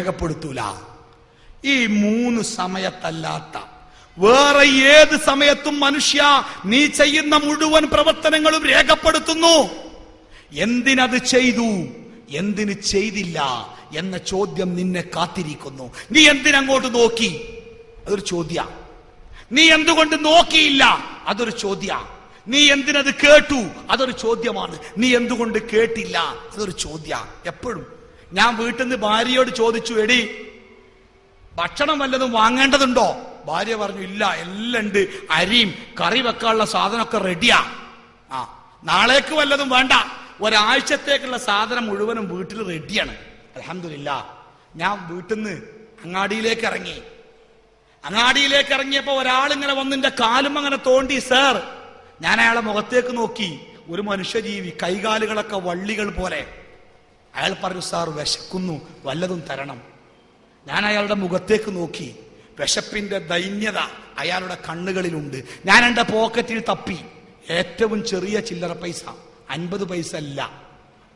രേഖപ്പെടുത്തൂല. ഈ മൂന്ന് സമയത്തല്ലാത്ത വേറെ ഏത് സമയത്തും മനുഷ്യ നീ ചെയ്യുന്ന മുഴുവൻ പ്രവർത്തനങ്ങളും രേഖപ്പെടുത്തുന്നു. എന്തിനത് ചെയ്തു? എന്തിന് ചെയ്തില്ല എന്ന ചോദ്യം നിന്നെ കാത്തിരിക്കുന്നു. നീ എന്തിനങ്ങോട്ട് നോക്കി? അതൊരു ചോദ്യ. നീ എന്തുകൊണ്ട് നോക്കിയില്ല? അതൊരു ചോദ്യ. നീ എന്തിനത് കേട്ടു? അതൊരു ചോദ്യമാണ്. നീ എന്തുകൊണ്ട് കേട്ടില്ല? അതൊരു ചോദ്യ. എപ്പോഴും ഞാൻ വീട്ടിൽ നിന്ന് ഭാര്യയോട് ചോദിച്ചു എടി ഭക്ഷണം വല്ലതും വാങ്ങേണ്ടതുണ്ടോ? ഭാര്യ പറഞ്ഞു ഇല്ല എല്ലാം ഉണ്ട്. അരിയും കറി വെക്കാനുള്ള സാധനമൊക്കെ റെഡിയാ ആ നാളേക്ക് വല്ലതും വേണ്ട. ഒരാഴ്ചത്തേക്കുള്ള സാധനം മുഴുവനും വീട്ടിൽ റെഡിയാണ് അലഹമില്ല ഞാൻ വീട്ടിൽ നിന്ന് അങ്ങാടിയിലേക്ക് ഇറങ്ങി. അങ്ങാടിയിലേക്ക് ഇറങ്ങിയപ്പോ ഒരാൾ ഇങ്ങനെ വന്നിന്റെ കാലും അങ്ങനെ തോണ്ടി സാർ ഞാൻ അയാളെ മുഖത്തേക്ക് നോക്കി. ഒരു മനുഷ്യജീവി കൈകാലുകളൊക്കെ വള്ളികൾ പോലെ. അയാൾ പറഞ്ഞു സാർ വിശക്കുന്നു. വല്ലതും തരണം. ഞാൻ അയാളുടെ മുഖത്തേക്ക് നോക്കി. വിശപ്പിന്റെ ദൈന്യത അയാളുടെ കണ്ണുകളിലുണ്ട്. ഞാൻ എന്റെ പോക്കറ്റിൽ തപ്പി. ഏറ്റവും ചെറിയ ചില്ലറ പൈസ. അൻപത് പൈസ അല്ല.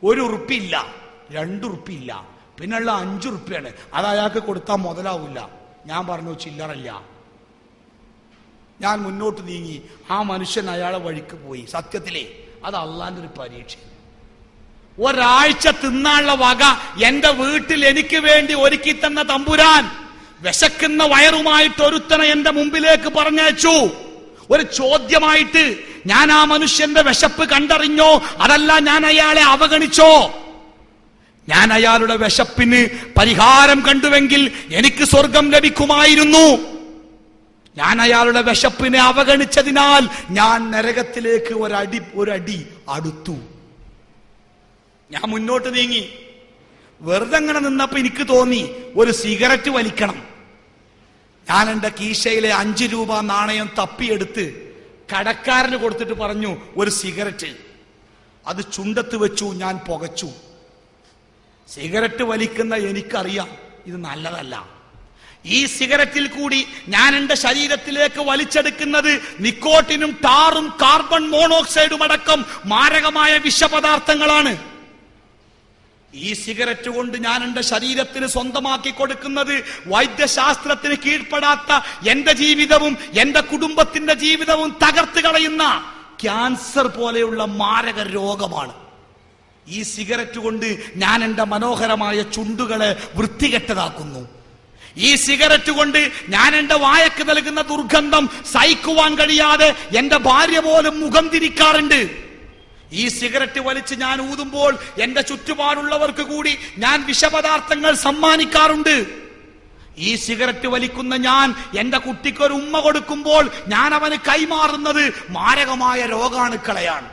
ഒരു ഉറുപ്പില്ല രണ്ടുറുപ്പില്ല പിന്നെയുള്ള അഞ്ചു ഉറുപ്പിയാണ്. അത് അയാൾക്ക് കൊടുത്താൽ മുതലാവില്ല ഞാൻ പറഞ്ഞു ചില്ലറല്ല. ഞാൻ മുന്നോട്ട് നീങ്ങി. ആ മനുഷ്യൻ അയാളെ വഴിക്ക് പോയി. സത്യത്തിലേ അത് അള്ളാന്റെ ഒരു പരീക്ഷ ഒരാഴ്ച തിന്നാനുള്ള വക എന്റെ വീട്ടിൽ എനിക്ക് വേണ്ടി ഒരുക്കി തന്ന തമ്പുരാൻ വിശക്കുന്ന വയറുമായിട്ട് ഒരുത്തനെ എന്റെ മുമ്പിലേക്ക് പറഞ്ഞയച്ചു. ഒരു ചോദ്യമായിട്ട് ഞാൻ ആ മനുഷ്യന്റെ വിശപ്പ് കണ്ടറിഞ്ഞോ? അതല്ല ഞാൻ അയാളെ അവഗണിച്ചോ? ഞാൻ അയാളുടെ വിശപ്പിന് പരിഹാരം കണ്ടുവെങ്കിൽ എനിക്ക് സ്വർഗം ലഭിക്കുമായിരുന്നു. ഞാൻ അയാളുടെ വിശപ്പിനെ അവഗണിച്ചതിനാൽ ഞാൻ നരകത്തിലേക്ക് ഒരടി ഒരടി അടുത്തു. ഞാൻ മുന്നോട്ട് നീങ്ങി. വെറുതെ അങ്ങനെ നിന്നപ്പോ എനിക്ക് തോന്നി ഒരു സിഗരറ്റ് വലിക്കണം. ഞാൻ എന്റെ കീശയിലെ അഞ്ചു രൂപ നാണയം തപ്പിയെടുത്ത് കടക്കാരന് കൊടുത്തിട്ട് പറഞ്ഞു ഒരു സിഗരറ്റ്. അത് ചുണ്ടത്ത് വെച്ചു ഞാൻ പുകച്ചു. സിഗരറ്റ് വലിക്കുന്ന എനിക്കറിയാം ഇത് നല്ലതല്ല. ഈ സിഗരറ്റിൽ കൂടി ഞാൻ എന്റെ ശരീരത്തിലേക്ക് വലിച്ചെടുക്കുന്നത് നിക്കോട്ടിനും ടാറും കാർബൺ മോണോക്സൈഡും അടക്കം മാരകമായ വിഷപദാർത്ഥങ്ങളാണ്. ഈ സിഗരറ്റ് കൊണ്ട് ഞാൻ എന്റെ ശരീരത്തിന് സ്വന്തമാക്കി കൊടുക്കുന്നത് വൈദ്യശാസ്ത്രത്തിന് കീഴ്പ്പെടാത്ത എന്റെ ജീവിതവും എന്റെ കുടുംബത്തിന്റെ ജീവിതവും തകർത്ത് കളയുന്ന ക്യാൻസർ പോലെയുള്ള മാരക രോഗമാണ്. ഈ സിഗരറ്റ് കൊണ്ട് ഞാൻ എന്റെ മനോഹരമായ ചുണ്ടുകളെ വൃത്തികെട്ടതാക്കുന്നു. ഈ സിഗരറ്റ് കൊണ്ട് ഞാൻ എന്റെ വായക്ക് നൽകുന്ന ദുർഗന്ധം സഹിക്കുവാൻ കഴിയാതെ എന്റെ ഭാര്യ പോലും മുഖം തിരിക്കാറുണ്ട്. ഈ സിഗരറ്റ് വലിച്ച് ഞാൻ ഊതുമ്പോൾ എന്റെ ചുറ്റുപാടുള്ളവർക്ക് കൂടി ഞാൻ വിഷപദാർത്ഥങ്ങൾ സമ്മാനിക്കാറുണ്ട്. ഈ സിഗരറ്റ് വലിക്കുന്ന ഞാൻ എന്റെ കുട്ടിക്ക് ഒരു ഉമ്മ കൊടുക്കുമ്പോൾ ഞാൻ അവന് കൈമാറുന്നത് മാരകമായ രോഗാണുക്കളെയാണ്.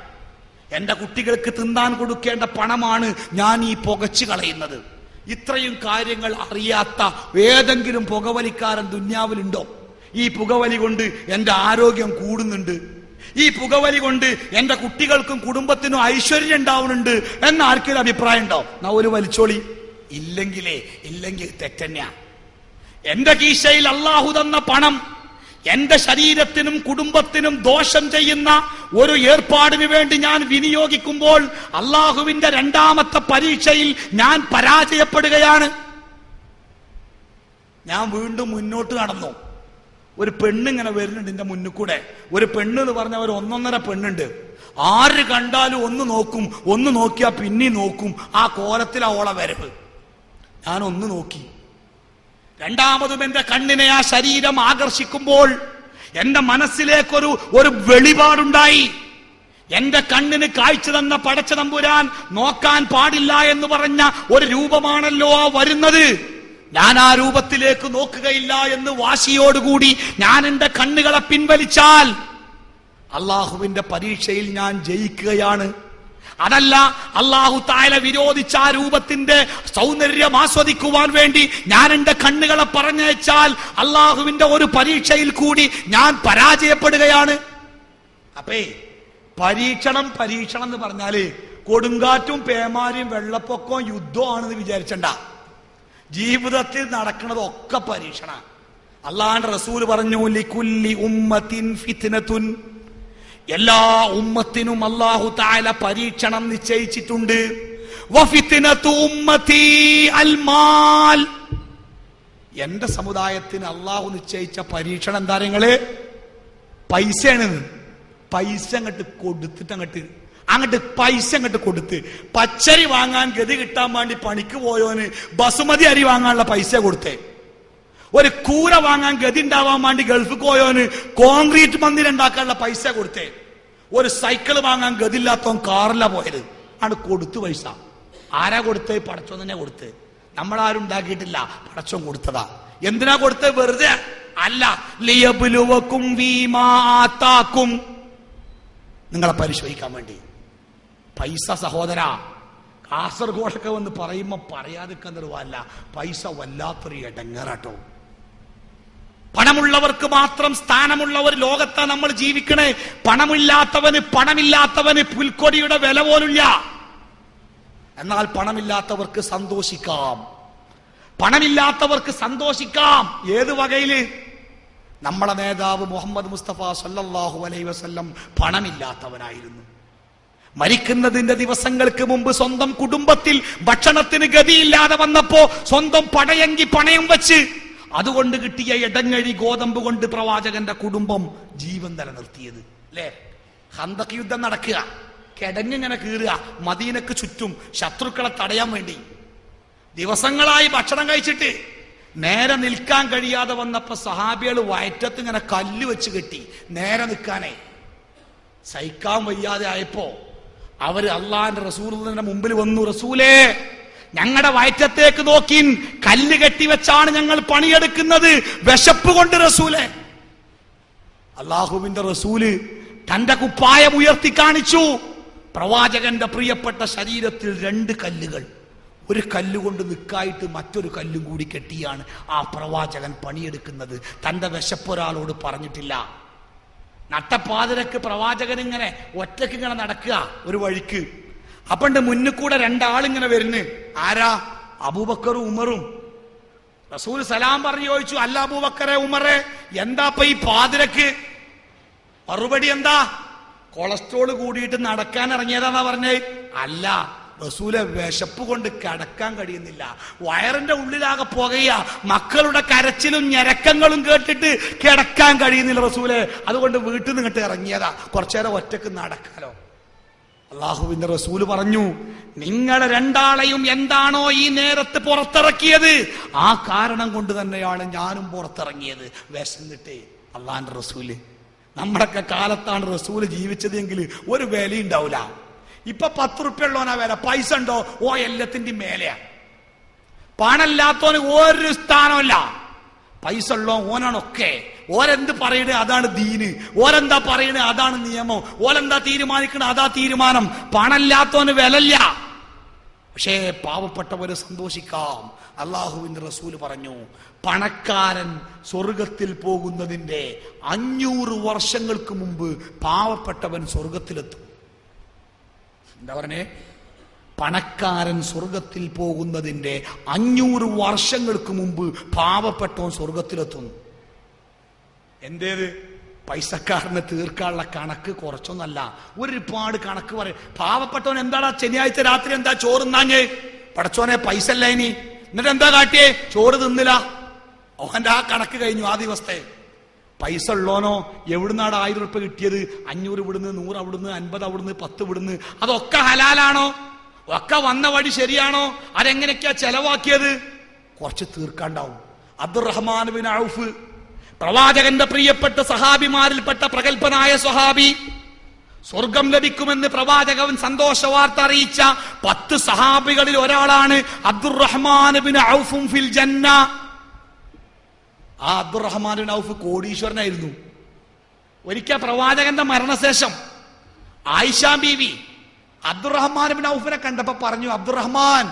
എന്റെ കുട്ടികൾക്ക് തിന്നാൻ കൊടുക്കേണ്ട പണമാണ് ഞാൻ ഈ പുകച്ചു കളയുന്നത്. ഇത്രയും കാര്യങ്ങൾ അറിയാത്ത ഏതെങ്കിലും പുകവലിക്കാരൻ ദുന്യാവിലുണ്ടോ? ഈ പുകവലി കൊണ്ട് എന്റെ ആരോഗ്യം കൂടുന്നുണ്ട്. ഈ പുകവലി കൊണ്ട് എന്റെ കുട്ടികൾക്കും കുടുംബത്തിനും ഐശ്വര്യം ഉണ്ടാവുന്നുണ്ട് എന്ന ആർക്കൊരു അഭിപ്രായം ഉണ്ടാവും നാ ഒരു വലിച്ചോളി. ഇല്ലെങ്കിലേ ഇല്ലെങ്കിൽ തെറ്റന്നെയാ എന്റെ കീശയിൽ അള്ളാഹു തന്ന പണം എന്റെ ശരീരത്തിനും കുടുംബത്തിനും ദോഷം ചെയ്യുന്ന ഒരു ഏർപ്പാടിനു വേണ്ടി ഞാൻ വിനിയോഗിക്കുമ്പോൾ അള്ളാഹുവിന്റെ രണ്ടാമത്തെ പരീക്ഷയിൽ ഞാൻ പരാജയപ്പെടുകയാണ്. ഞാൻ വീണ്ടും മുന്നോട്ട് നടന്നു. ഒരു പെണ്ണിങ്ങനെ വരുന്നുണ്ട് എന്റെ മുന്നിൽ കൂടെ. ഒരു പെണ്ണ് എന്ന് പറഞ്ഞ ഒരു ഒന്നൊന്നര പെണ്ണുണ്ട്. ആര് കണ്ടാലും ഒന്ന് നോക്കും ഒന്ന് നോക്കിയാ പിന്നെ നോക്കും. ആ കോലത്തിലാ ഓള വരവ്. ഞാൻ ഒന്ന് നോക്കി. രണ്ടാമതും എന്റെ കണ്ണിനെ ആ ശരീരം ആകർഷിക്കുമ്പോൾ എന്റെ മനസ്സിലേക്കൊരു ഒരു വെളിപാടുണ്ടായി. എന്റെ കണ്ണിന് കാഴ്ച തന്ന പടച്ച തമ്പുരാൻ നോക്കാൻ പാടില്ല എന്ന് പറഞ്ഞ ഒരു രൂപമാണല്ലോ ആ വരുന്നത്. ഞാൻ ആ രൂപത്തിലേക്ക് നോക്കുകയില്ല എന്ന് വാശിയോടുകൂടി ഞാൻ എന്റെ കണ്ണുകളെ പിൻവലിച്ചാൽ അള്ളാഹുവിന്റെ പരീക്ഷയിൽ ഞാൻ ജയിക്കുകയാണ്. അതല്ല അള്ളാഹു താല വിരോധിച്ച ആ രൂപത്തിന്റെ സൗന്ദര്യം ആസ്വദിക്കുവാൻ വേണ്ടി ഞാൻ എന്റെ കണ്ണുകളെ പറഞ്ഞയച്ചാൽ അള്ളാഹുവിന്റെ ഒരു പരീക്ഷയിൽ കൂടി ഞാൻ പരാജയപ്പെടുകയാണ്. അപ്പേ പരീക്ഷണം പരീക്ഷണം എന്ന് പറഞ്ഞാൽ കൊടുങ്കാറ്റും പേമാരിയും വെള്ളപ്പൊക്കവും യുദ്ധമാണെന്ന് വിചാരിച്ചണ്ട. ജീവിതത്തിൽ നടക്കുന്നത് ഒക്കെ പരീക്ഷണ. അള്ളാന്റെ റസൂൽ പറഞ്ഞു ലിക്കുല്ലി ഉമ്മത്തിൻ ഫിത്നത്തുൻ. എല്ലാ ഉമ്മത്തിനും അള്ളാഹു താല പരീക്ഷണം നിശ്ചയിച്ചിട്ടുണ്ട്. എന്റെ സമുദായത്തിന് അള്ളാഹു നിശ്ചയിച്ച പരീക്ഷണം എന്താ നിങ്ങൾ? പൈസയാണ്. പൈസ അങ്ങോട്ട് കൊടുത്തിട്ട് അങ്ങോട്ട് അങ്ങോട്ട് പൈസ അങ്ങോട്ട് കൊടുത്ത്. പച്ചരി വാങ്ങാൻ ഗതി കിട്ടാൻ വേണ്ടി പണിക്ക് പോയോന് ബസുമതി അരി വാങ്ങാനുള്ള പൈസ കൊടുത്തേ. ഒരു കൂര വാങ്ങാൻ ഗതി ഉണ്ടാവാൻ വേണ്ടി ഗൾഫിൽ പോയോന് കോൺക്രീറ്റ് മന്ദിരം ഉണ്ടാക്കാനുള്ള പൈസ കൊടുത്തേ. ഒരു സൈക്കിൾ വാങ്ങാൻ ഗതില്ലാത്തവൻ കാറില പോയത്. ആണ് കൊടുത്തു പൈസ. ആരാ കൊടുത്ത്? പടച്ചോ തന്നെ കൊടുത്ത്. നമ്മളാരും ഉണ്ടാക്കിയിട്ടില്ല. പടച്ചോൻ കൊടുത്തതാ. എന്തിനാ കൊടുത്ത്? വെറുതെ അല്ല. ലിയബുലുവക്കും വീമാത്താക്കും നിങ്ങളെ പരിശോധിക്കാൻ വേണ്ടി. പൈസ സഹോദര. കാസർഗോഡൊക്കെ വന്ന് പറയുമ്പോ പറയാതിരിക്കുന്നല്ല പൈസ വല്ലാത്തൊരു ഇടങ്ങേറാട്ടോ പണമുള്ളവർക്ക് മാത്രം സ്ഥാനമുള്ള ഒരു ലോകത്താ നമ്മൾ ജീവിക്കണേ. പണമില്ലാത്തവന് പണമില്ലാത്തവന് പുൽക്കൊടിയുടെ വില പോലില്ല എന്നാൽ പണമില്ലാത്തവർക്ക് സന്തോഷിക്കാം. പണമില്ലാത്തവർക്ക് സന്തോഷിക്കാം. ഏത് വകയിൽ? നമ്മളെ നേതാവ് മുഹമ്മദ് മുസ്തഫ സല്ലാഹു അലൈഹി വസല്ലം പണമില്ലാത്തവനായിരുന്നു. മരിക്കുന്നതിന്റെ ദിവസങ്ങൾക്ക് മുമ്പ് സ്വന്തം കുടുംബത്തിൽ ഭക്ഷണത്തിന് ഗതിയില്ലാതെ വന്നപ്പോ സ്വന്തം പടയങ്കി പണയം വെച്ച് അതുകൊണ്ട് കിട്ടിയ ഇടങ്ങഴി ഗോതമ്പ് കൊണ്ട് പ്രവാചകന്റെ കുടുംബം ജീവൻ നിലനിർത്തിയത് അല്ലേ? ഹന്തക് യുദ്ധം നടക്കുക കിടങ്ങിങ്ങനെ കീറുക മദീനക്ക് ചുറ്റും ശത്രുക്കളെ തടയാൻ വേണ്ടി. ദിവസങ്ങളായി ഭക്ഷണം കഴിച്ചിട്ട് നേരെ നിൽക്കാൻ കഴിയാതെ വന്നപ്പോ സഹാബികൾ വയറ്റത്ത് ഇങ്ങനെ കല്ല് വെച്ച് കെട്ടി നേരെ നിൽക്കാനേ. സഹിക്കാൻ വയ്യാതെ ആയപ്പോ അവർ അള്ളാന്റെ റസൂലിന്റെ മുമ്പിൽ വന്നു റസൂലേ ഞങ്ങളുടെ വയറ്റത്തേക്ക് നോക്കി കല്ല് കെട്ടിവെച്ചാണ് ഞങ്ങൾ പണിയെടുക്കുന്നത്. വിശപ്പ് കൊണ്ട് റസൂലെ. അള്ളാഹുവിന്റെ റസൂൽ തന്റെ കുപ്പായം ഉയർത്തി കാണിച്ചു. പ്രവാചകന്റെ പ്രിയപ്പെട്ട ശരീരത്തിൽ രണ്ട് കല്ലുകൾ. ഒരു കല്ലുകൊണ്ട് നിൽക്കായിട്ട് മറ്റൊരു കല്ലും കൂടി കെട്ടിയാണ് ആ പ്രവാചകൻ പണിയെടുക്കുന്നത്. തന്റെ വിശപ്പൊരാളോട് പറഞ്ഞിട്ടില്ല. നട്ടപ്പാതിരക്ക് പ്രവാചകൻ ഇങ്ങനെ ഒറ്റയ്ക്ക് ഇങ്ങനെ നടക്കുക ഒരു വഴിക്ക്. അപ്പണ്ട് മുന്നിൽ കൂടെ രണ്ടാളിങ്ങനെ വരുന്നു. ആരാ? അബൂബക്കറും ഉമറും. റസൂൽ സലാം പറഞ്ഞു ചോദിച്ചു അല്ല അബൂബക്കറെ ഉമറെ എന്താ ഈ പാതിരക്ക്? മറുപടി എന്താ? കൊളസ്ട്രോൾ കൂടിയിട്ട് നടക്കാൻ ഇറങ്ങിയതാന്നാ പറഞ്ഞേ. അല്ല റസൂലെ വിശപ്പ് കൊണ്ട് കിടക്കാൻ കഴിയുന്നില്ല. വയറിന്റെ ഉള്ളിലാകെ പുകയ. മക്കളുടെ കരച്ചിലും ഞരക്കങ്ങളും കേട്ടിട്ട് കിടക്കാൻ കഴിയുന്നില്ല റസൂലെ. അതുകൊണ്ട് വീട്ടിൽ നിന്ന് ഇങ്ങോട്ട് ഇറങ്ങിയതാ. കുറച്ചേരം ഒറ്റയ്ക്ക് നടക്കാലോ. അള്ളാഹുവിന്റെ റസൂൽ പറഞ്ഞു നിങ്ങളെ രണ്ടാളെയും എന്താണോ ഈ നേരത്ത് പുറത്തിറക്കിയത്? ആ കാരണം കൊണ്ട് തന്നെയാണ് ഞാനും പുറത്തിറങ്ങിയത്. വിശന്നിട്ടേ അള്ളാന്റെ റസൂൽ. നമ്മുടെയൊക്കെ കാലത്താണ് റസൂൽ ജീവിച്ചതെങ്കിൽ ഒരു വില ഉണ്ടാവില്ല ഇപ്പൊ പത്ത് റുപ്യ ഉള്ളവനാ വില. പൈസ ഉണ്ടോ? ഓ എല്ലാത്തിന്റെ മേലെയാ. പണമില്ലാത്തവന് ഒരു സ്ഥാനമല്ല പൈസ ഉള്ളോ ഓനാണൊക്കെ. ഓരെന്ത് പറയണേ? അതാണ് ദീന്. ഓരെന്താ പറയണേ? അതാണ് നിയമം. ഓരെന്താ തീരുമാനിക്കണ? അതാ തീരുമാനം. പണമില്ലാത്തവന് വിലല്ല പക്ഷേ പാവപ്പെട്ടവര് സന്തോഷിക്കാം. അള്ളാഹുവിന്റെ റസൂൽ പറഞ്ഞു പണക്കാരൻ സ്വർഗത്തിൽ പോകുന്നതിന്റെ അഞ്ഞൂറ് വർഷങ്ങൾക്ക് മുമ്പ് പാവപ്പെട്ടവൻ സ്വർഗത്തിലെത്തും. എന്താ പറഞ്ഞേ? പണക്കാരൻ സ്വർഗത്തിൽ പോകുന്നതിന്റെ അഞ്ഞൂറ് വർഷങ്ങൾക്ക് മുമ്പ് പാവപ്പെട്ടവൻ സ്വർഗത്തിലെത്തുന്നു എന്തേത്? പൈസക്കാരന് തീർക്കാനുള്ള കണക്ക് കുറച്ചൊന്നല്ല. ഒരുപാട് കണക്ക് പറയും പാവപ്പെട്ടവൻ എന്താടാ ശനിയാഴ്ച രാത്രി എന്താ ചോറ് ചോറുന്നാഞ്ഞ് പടച്ചോനെ പൈസ അല്ല ഇനി. എന്നിട്ട് എന്താ കാട്ടിയേ? ചോറ് തിന്നില്ല. ഓഹന്റെ ആ കണക്ക് കഴിഞ്ഞു ആ ദിവസത്തെ. പൈസ ഉള്ളോനോ എവിടുന്നാണ് ആയിരം ഉറുപ്പ കിട്ടിയത്? അഞ്ഞൂറ് ഇവിടുന്ന് നൂറ് അവിടുന്ന് അൻപത് അവിടുന്ന് പത്ത് ഇവിടുന്ന്. അതൊക്കെ ഹലാലാണോ? ഒക്കെ വന്ന വഴി ശരിയാണോ? അതെങ്ങനെയൊക്കെയാ ചെലവാക്കിയത്? കുറച്ച് തീർക്കാണ്ടാവും. അബ്ദുറഹ്മാൻ ബിൻ ഔഫ് പ്രവാചകന്റെ പ്രിയപ്പെട്ട സഹാബിമാരിൽപ്പെട്ട പ്രഗത്ഭനായ സ്വഹാബി സ്വർഗം ലഭിക്കുമെന്ന് പ്രവാചകൻ സന്തോഷ വാർത്ത അറിയിച്ച പത്ത് സഹാബികളിൽ ഒരാളാണ് അബ്ദുറഹ്മാൻ ബിൻ ഔഫും ഫിൽ ജന്ന. ആ അബ്ദുറഹ്മാൻ ഔഫ് കോടീശ്വരനായിരുന്നു. ഒരിക്കൽ പ്രവാചകന്റെ മരണശേഷം ആയിഷ ബീവി അബ്ദുറഹ്മാൻ ബിൻ ഔഫിനെ കണ്ടപ്പോ പറഞ്ഞു അബ്ദുറഹ്മാൻ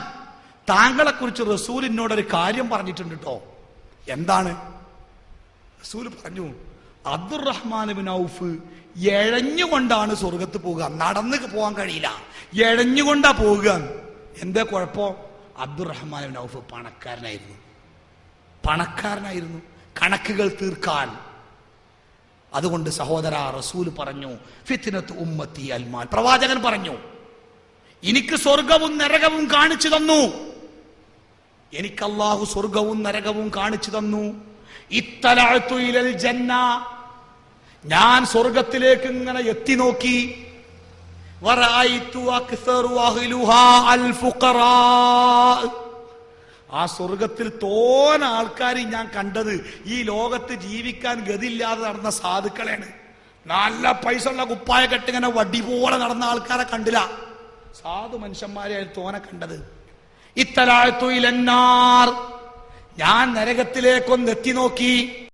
താങ്കളെ കുറിച്ച് റസൂലിനോട് ഒരു കാര്യം പറഞ്ഞിട്ടുണ്ട് കേട്ടോ എന്താണ്? റസൂൽ പറഞ്ഞു അബ്ദുറഹ്മാൻ ബിൻ ഔഫ് എഴഞ്ഞുകൊണ്ടാണ് സ്വർഗത്ത് പോവുക. നടന്ന് പോകാൻ കഴിയില്ല. എഴഞ്ഞുകൊണ്ടാ പോവുക. എന്താ കുഴപ്പം? അബ്ദുറഹ്മാൻ ബിൻ ഔഫ് പണക്കാരനായിരുന്നു. പണക്കാരനായിരുന്നു. കണക്കുകൾ തീർക്കാൻ. അതുകൊണ്ട് സഹോദര റസൂൽ പറഞ്ഞു ഫിത്തിനത്ത് ഉമ്മത്തി അൽമാൽ പ്രവാചകൻ പറഞ്ഞു എനിക്ക് സ്വർഗവും നരകവും കാണിച്ചു തന്നു. എനിക്ക് അള്ളാഹു സ്വർഗവും നരകവും കാണിച്ചു തന്നു. ഇത്തലാഴ്ത്തുയിലൽ ജന്ന. ഞാൻ സ്വർഗത്തിലേക്ക് ഇങ്ങനെ എത്തി നോക്കി. വറായി അക്സറു അൽ ഫുഖറാ ആ സ്വർഗത്തിൽ തോന ആൾക്കാർ ഞാൻ കണ്ടത് ഈ ലോകത്ത് ജീവിക്കാൻ ഗതിയില്ലാതെ നടന്ന സാധുക്കളെയാണ്. നല്ല പൈസ ഉള്ള കുപ്പായ കെട്ടിങ്ങനെ വടി പോലെ നടന്ന ആൾക്കാരെ കണ്ടില്ല. സാധു മനുഷ്യന്മാരെ തോനെ കണ്ടത്. ഇത്തലാഴ്ത്തു ഇലന്നാർ. ഞാൻ നരകത്തിലേക്കൊന്ന് എത്തി നോക്കി.